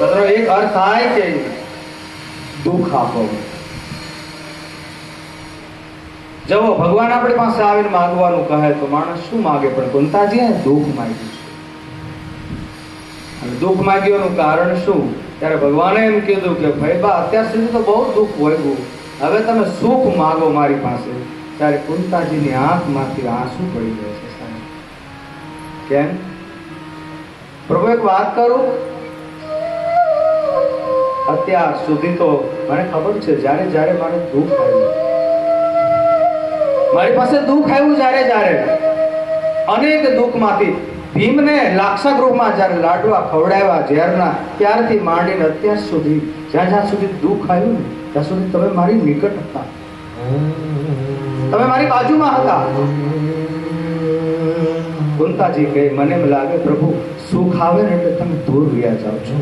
બધાનો એક અર્થ થાય કે દુઃખ આપો જવો ભગવાન આપણી પાસે આવીને માંગવાનું કહે તો માણસ શું માગે પણ કુંતાજીએ દુઃખ માગ્યું અને દુઃખ માગ્યોનું કારણ શું ત્યારે ભગવાને એમ કીધું કે, ભાઈ, બા, અત્યાર સુધી તો બહુ દુઃખ ભોગવું હવે તમે સુખ માગો મારી પાસે. ત્યારે કુંતાજીની આંખમાંથી આંસુ પડી જાય છે કેમ? પ્રભુ, એક વાત કરું? અત્યાર સુધી તો મને ખબર છે, જ્યારે જ્યારે મારે દુઃખ આવ્યું મારી પાસે દુઃખ આવ્યું જ્યારે જ્યારે. અનેક દુઃખમાંથી ભીમને લાક્ષા ગૃહમાં જ્યારે લાડવા ખવડાવ્યા ઝેરના, ત્યારથી માંડીને અત્યાર સુધી, જ્યાં જ્યાં સુધી દુઃખ આવ્યું ને, ત્યાં સુધી તમે મારી નિકટ હતા. તમે મારી બાજુમાં હતા. કુંતાજી કહે, મને એમ લાગે પ્રભુ, સુખ આવે ને એટલે તમે દૂર રહ્યા જાઓ છો.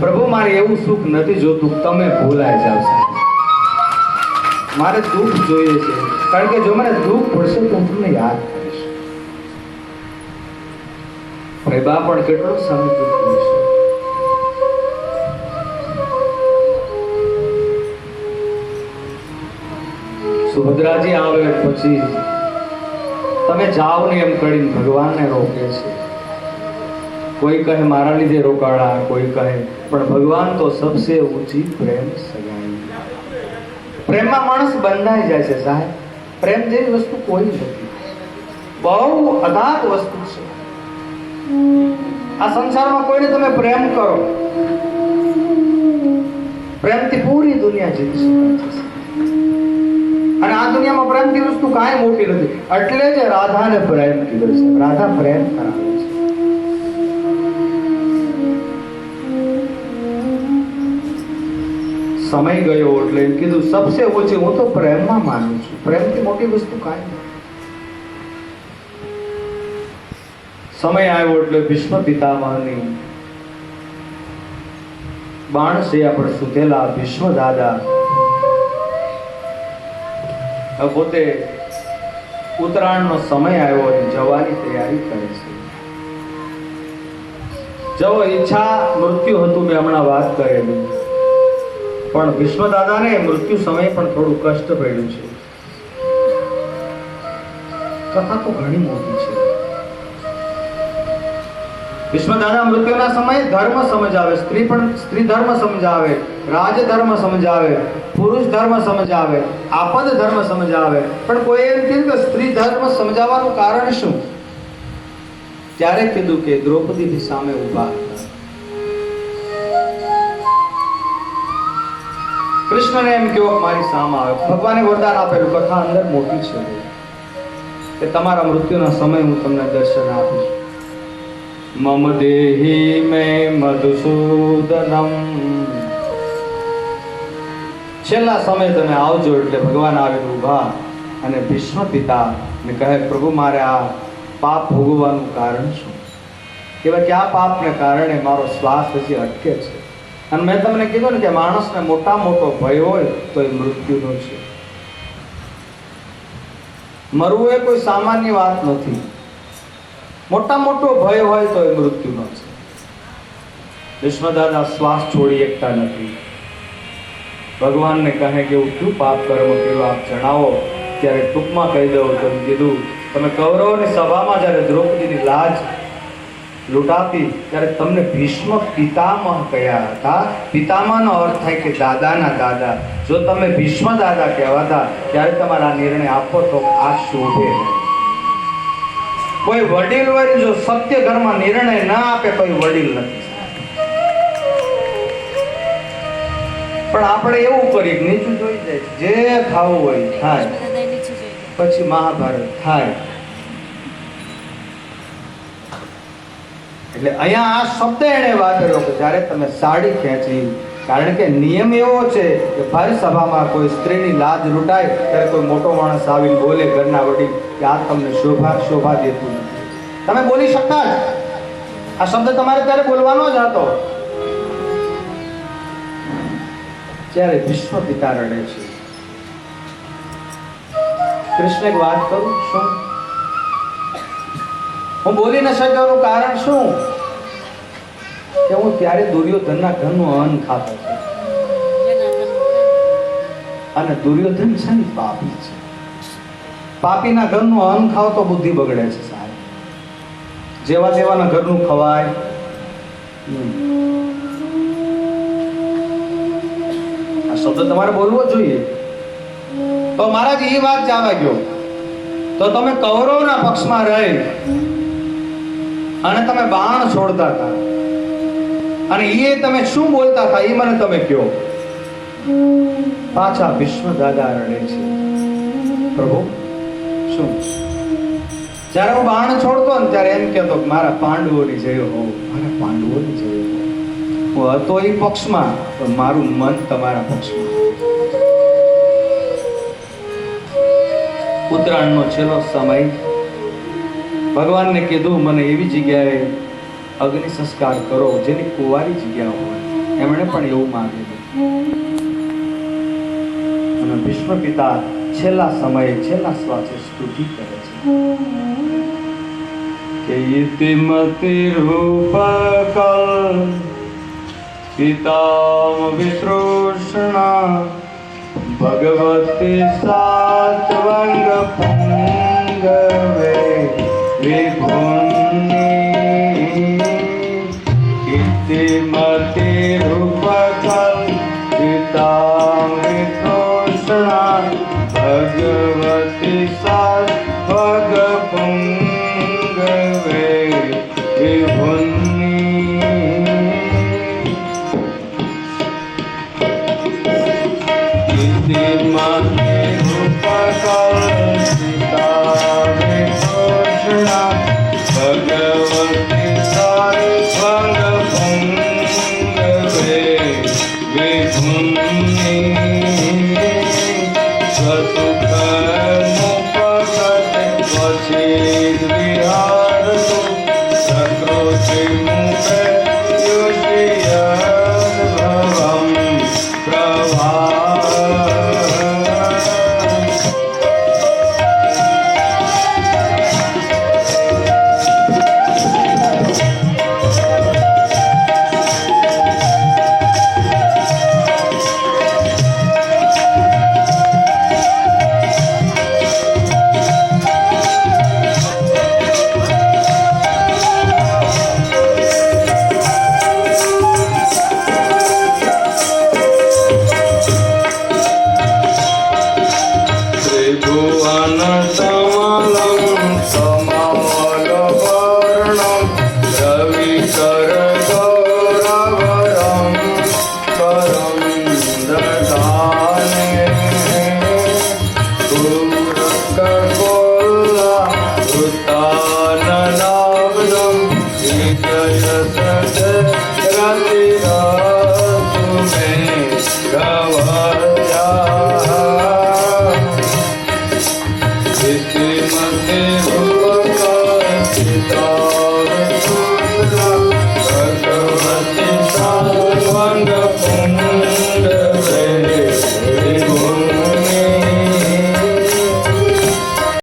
પ્રભુ, મારે એવું સુખ નથી જોતું. તમે ભૂલાઈ જાવ મારે દુઃખ જોઈએ છે. કારણ કે જો મને દુઃખ પડશે તો હું તમને યાદ કરીશ. પ્રભા પણ કેટલો સમય દુઃખ કરશે સુભદ્રાજી આવે પછી તમે જાઓ ને એમ કરીને ભગવાનને રોકે છે. કોઈ કહે મારા લીધે રોકાણા, કોઈ કહે, પણ ભગવાન તો સબસે ઊંચી પ્રેમ સગાઈ. પ્રેમમાં માણસ બંધાઈ જાય છે સાહેબ. પ્રેમ જેવી વસ્તુ કોઈ નથી. બહુ અગાધ વસ્તુ છે. આ સંસારમાં કોઈને તમે પ્રેમ કરો. પ્રેમથી પૂરી દુનિયા જીતી શકે અને આ દુનિયામાં પ્રેમથી વસ્તુ કાંઈ મોટી નથી. એટલે જ રાધાને પ્રેમ કીધો છે. રાધા પ્રેમ કરાવે. સમય ગયો એટલે એમ કીધું, સબસે ઓછી, હું તો પ્રેમમાં માનું છું. પ્રેમથી મોટી વસ્તુ કાંઈ નથી. સમય આવ્યો એટલે ભીષ્મ પિતામહની બાણશૈયા પર સુધેલા ભીષ્મ દાદા પોતે ઉત્તરાયણનો સમય આવ્યો અને જવાની તૈયારી કરે છે. જો ઈચ્છા મૃત્યુ હતું, મેં હમણાં વાત કરેલી. પણ વિશ્વદાદાને મૃત્યુ સમયે પણ થોડું કષ્ટ પડ્યું છે. કથા તો ઘણી મોટી છે. વિશ્વદાદા મૃત્યુના સમયે ધર્મ સમજાવે, સ્ત્રી પણ સ્ત્રી ધર્મ સમજાવે રાજ ધર્મ સમજાવે, પુરુષ ધર્મ સમજાવે, આપદ ધર્મ સમજાવે. પણ કોઈ એમ કીધું કે સ્ત્રી ધર્મ સમજાવવાનું કારણ શું? ત્યારે કીધું કે દ્રૌપદીની સામે ઊભા હતા. કૃષ્ણને એમ કહ્યું મારી સામે આવે. ભગવાને વરદાન આપેલું, કથા અંદર મોટી છે કે તમારા મૃત્યુના સમય હું તમને દર્શન આપીશ. મમ દેહી મે મધુસૂદનમ. છેલ્લા સમય તમે આવજો એટલે ભગવાન આવીને ઊભા અને ભીષ્મ પિતા ને કહે, પ્રભુ, મારે આ પાપ ભોગવવાનું કારણ શું? કહેવાય કે આ પાપને કારણે મારો શ્વાસ હજી અટકે છે. અને મેં તમને કીધું ને કે માણસને મોટા મોટો ભય હોય તો એ મૃત્યુનો છે. મરવું એ કોઈ સામાન્ય વાત નથી. મોટા મોટો ભય હોય તો એ મૃત્યુનો છે. વિષ્ણુદાદા શ્વાસ છોડી એકતા નથી. ભગવાનને કહે કે હું શું પાપ કર્મ કર્યું? આપ જણાવો. ત્યારે ટૂંકમાં કહી દઉં તમે કીધું, તમે કૌરવની સભામાં જ્યારે દ્રૌપદીની લાજ લૂંટાતી. ત્યારે તમને ભીષ્મ પિતામહ કયા હતા? પિતામહનો અર્થ થાય કે દાદાના દાદા. જો તમે ભીષ્મ દાદા કહેવાતા ત્યારે તમારા નિર્ણય આપો તો આ શોભે કોઈ વડીલ હોય જો સત્ય ઘરમાં નિર્ણય ના આપે કોઈ વડીલ નથી. પણ આપણે એવું કરીએ નીચું જોઈ જાય. જે ખાવું હોય થાય. પછી મહાભારત થાય. એટલે અહીંયા આ શબ્દ એણે વાપર્યો કે જ્યારે તમે સાડી ખેંચી, કારણ કે નિયમ એવો છે કે ભાઈ સભામાં કોઈ સ્ત્રીની લાજ લૂંટાય ત્યારે કોઈ મોટો માણસ આવીને બોલે ઘરના વડી કે આ તમને શોભા શોભા દેતું નથી. તમે બોલી શકતા જ. આ શબ્દ તમારે ત્યારે બોલવાનો જ હતો. જ્યારે વિશ્વ પિતા રડે છે. કૃષ્ણ એક વાત કરું? શું? હું બોલી ન શક્યોનું કારણ શું? કે હું ત્યારે દુર્યોધનના ઘરનું અન્ન ખાતો અને દુર્યોધન છે ને પાપી છે. પાપીના ઘરનું અન્ન ખાવ તો બુદ્ધિ બગડે છે સાહેબ. જેવા તેવાના ઘરનું ખવાય. આ શબ્દ તમારે બોલવો જોઈએ. તો મહારાજ એ વાત જાવા ગયો તો તમે કૌરવના પક્ષમાં રહી. અને તમે બાણ છોડતા હતા. અને એ તમે શું બોલતા હતા એ મને તમે કહો. પાછા ભીષ્મ દાદા રડે છે. પ્રભુ, શું? જ્યારે હું બાણ છોડતો ને ત્યારે એમ કહેતો કે મારા પાંડવોની જય હો. મારા પાંડવોની જય હો. હતો એ પક્ષમાં તો મારું મન તમારા પક્ષમાં. ઉત્તરાયણનો છેલ્લો સમય ભગવાનને કીધું, મને એવી જગ્યાએ અગ્નિ સંસ્કાર કરો, જેની કુવારી જગ્યા હોય. એમણે પણ એવું માંગેલું અને ભીષ્મ પિતા છેલ્લા સમયે છેલ્લા શ્વાસે સ્તુતિ કરે છે. કે ઇતિમતિ રૂપકલ પિતામ વિતૃષ્ણા ભગવતી સાત્વંગ પુંગવે વિભુન્ની ઇતિમતિ રૂપકલ પ્રભા Anna. ਜਿਤ ਮਨ ਹੁਕਮ ਕਾ ਸਿਤਾ